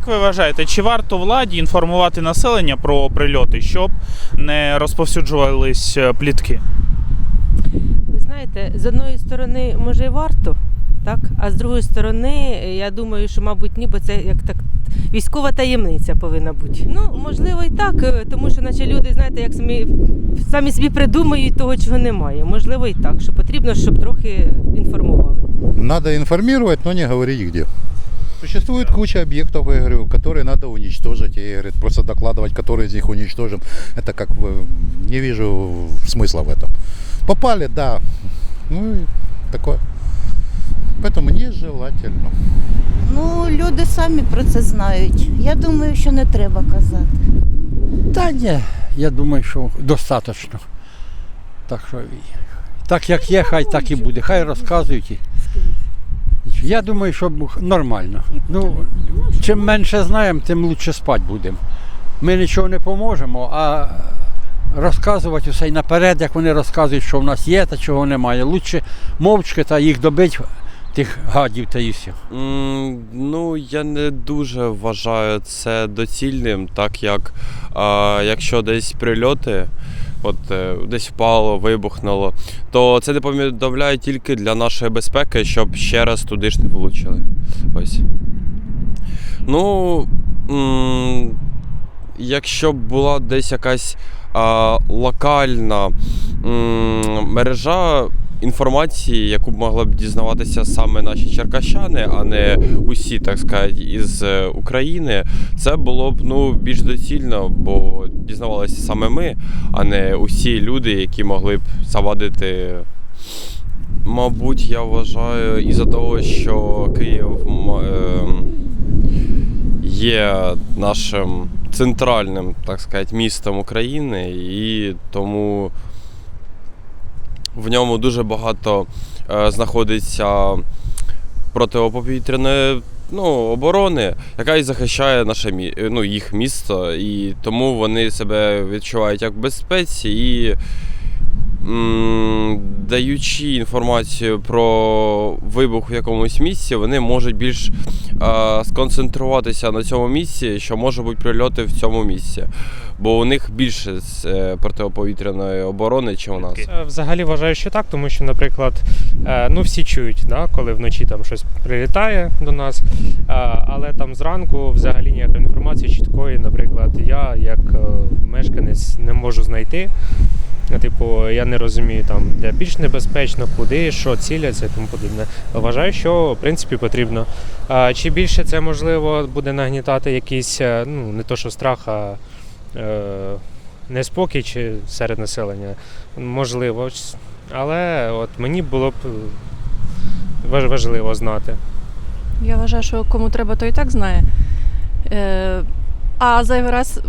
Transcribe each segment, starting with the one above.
Як ви вважаєте, чи варто владі інформувати населення про прильоти, щоб не розповсюджувались е, плітки? Ви знаєте, з одної сторони, може, і варто, так? а з другої сторони, я думаю, що, мабуть, ні, бо це як так. Військова таємниця повинна бути. Ну, можливо, і так, е, тому що наче люди, знаєте, як самі, самі собі придумають того, чого немає. Можливо, і так, що потрібно, щоб трохи інформували. Надо информировать, но не говорить где. Существует куча объектов, я говорю, которые надо уничтожить. И говорит, просто докладывать, которые из них уничтожим, это как бы не вижу смысла в этом. Попали, да. Ну и такое. Поэтому нежелательно. Ну, люди самі про це знають. Я думаю, що не треба казати. Та ні, я думаю, що достатньо. Так що і- так як є, хай так і буде. Хай розказують. і- Я думаю, що нормально. Ну, чим менше знаємо, тим краще спати будемо. Ми нічого не поможемо, а розказувати усе й наперед, як вони розказують, що в нас є та чого немає. Лучше мовчки та їх добить, тих гадів та і все. М, Ну, я не дуже вважаю це доцільним, так як а, якщо десь прильоти, от е, десь впало, вибухнуло, то це не повідомляє тільки для нашої безпеки, щоб ще раз туди ж не влучили. Ось. Ну, якщо б була десь якась а, локальна м, мережа інформації, яку б могли б дізнаватися саме наші черкащани, а не усі, так сказати, із е, України, це було б ну, більш доцільно, бо дізнавалися саме ми, а не усі люди, які могли б завадити. Мабуть, я вважаю, із-за того, що Київ ем, є нашим центральним, так сказати, містом України, і тому в ньому дуже багато е, знаходиться протиповітряної ну, оборони, яка і захищає наше е, ну, їх місто, і тому вони себе відчувають як в безпеці і. Даючи інформацію про вибух в якомусь місці, вони можуть більш сконцентруватися на цьому місці, що може бути прильоти в цьому місці. Бо у них більше з, е, протиповітряної оборони, ніж у нас. Е, Взагалі вважаю, що так, тому що, наприклад, е, ну всі чують, да, коли вночі там щось прилітає до нас, але там зранку взагалі ніякої інформації чіткої, наприклад, я як мешканець не можу знайти. Е, Типу, я не розумію там, де більш небезпечно, куди, що ціляться і тому подібне. Вважаю, що в принципі потрібно. А чи більше це можливо буде нагнітати якийсь, е, ну не то що страх, а е, неспокій чи серед населення? Можливо, але от мені було б е, важливо знати. Я вважаю, що кому треба, то і так знає. Е, а зайвий раз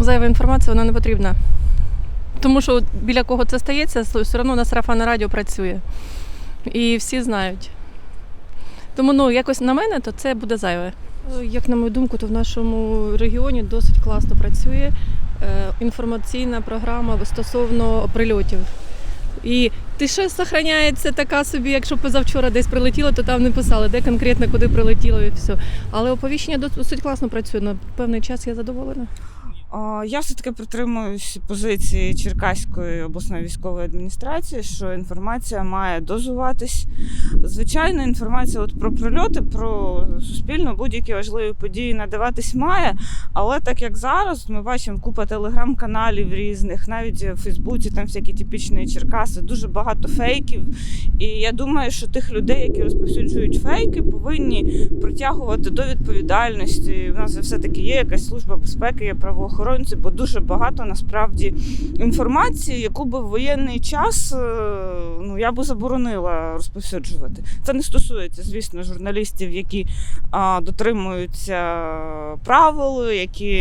зайва інформація вона не потрібна. Тому що біля кого це стається, все одно на сарафанне радіо працює. І всі знають. Тому ну, якось на мене, то це буде зайве. Е, Як на мою думку, то в нашому регіоні досить класно працює е, інформаційна програма стосовно прильотів. І тиша зберігається така собі, якщо позавчора десь прилетіло, то там не писали, де конкретно куди прилетіло і все. Але оповіщення досить класно працює. На певний час я задоволена. Я все-таки притримуюсь позиції Черкаської обласної військової адміністрації, що інформація має дозуватись. Звичайно, інформація от про прильоти, про суспільно будь-які важливі події надаватись має. Але так як зараз ми бачимо купа телеграм-каналів різних, навіть в Фейсбуці там всякі типічні Черкаси, дуже багато фейків. І я думаю, що тих людей, які розповсюджують фейки, повинні притягувати до відповідальності. У нас все-таки є якась служба безпеки, є правоохоронці, бо дуже багато насправді інформації, яку би в воєнний час е, ну, я би заборонила розповсюджувати. Це не стосується, звісно, журналістів, які а, дотримуються правил, які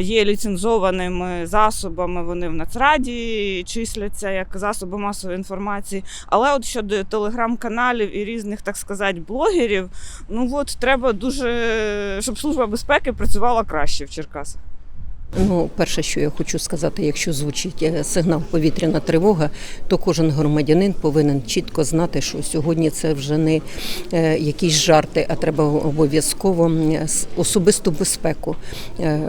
є ліцензованими засобами. Вони в Нацраді числяться як засоби масової інформації. Але от щодо телеграм-каналів і різних, так сказати, блогерів, ну от треба дуже, щоб служба безпеки працювала краще в Черкасах. Ну, перше, що я хочу сказати, якщо звучить е, сигнал повітряна тривога, то кожен громадянин повинен чітко знати, що сьогодні це вже не е, якісь жарти, а треба обов'язково особисту безпеку. е,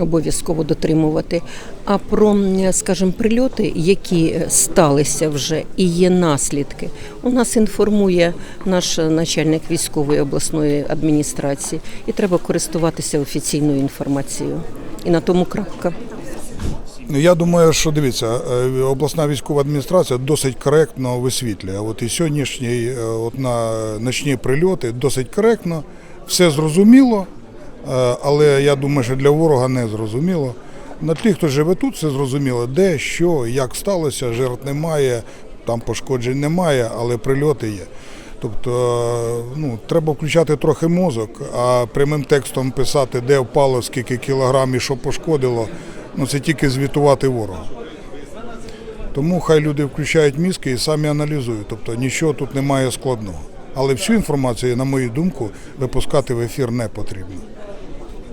Обов'язково дотримувати. А про, скажімо, прильоти, які сталися вже і є наслідки, у нас інформує наш начальник військової обласної адміністрації, і треба користуватися офіційною інформацією. І на тому крапка. Ну, Я думаю, що дивіться, е, обласна військова адміністрація досить коректно висвітлює. От і сьогоднішні е, от на ночні прильоти досить коректно, все зрозуміло, е, але я думаю, що для ворога не зрозуміло. На тих, хто живе тут, все зрозуміло, де, що, як сталося, жертв немає, там пошкоджень немає, але прильоти є. Тобто ну, треба включати трохи мозок, а прямим текстом писати, де впало, скільки кілограмів, що пошкодило, ну це тільки звітувати ворогу. Тому хай люди включають мізки і самі аналізують. Тобто нічого тут немає складного. Але всю інформацію, на мою думку, випускати в ефір не потрібно.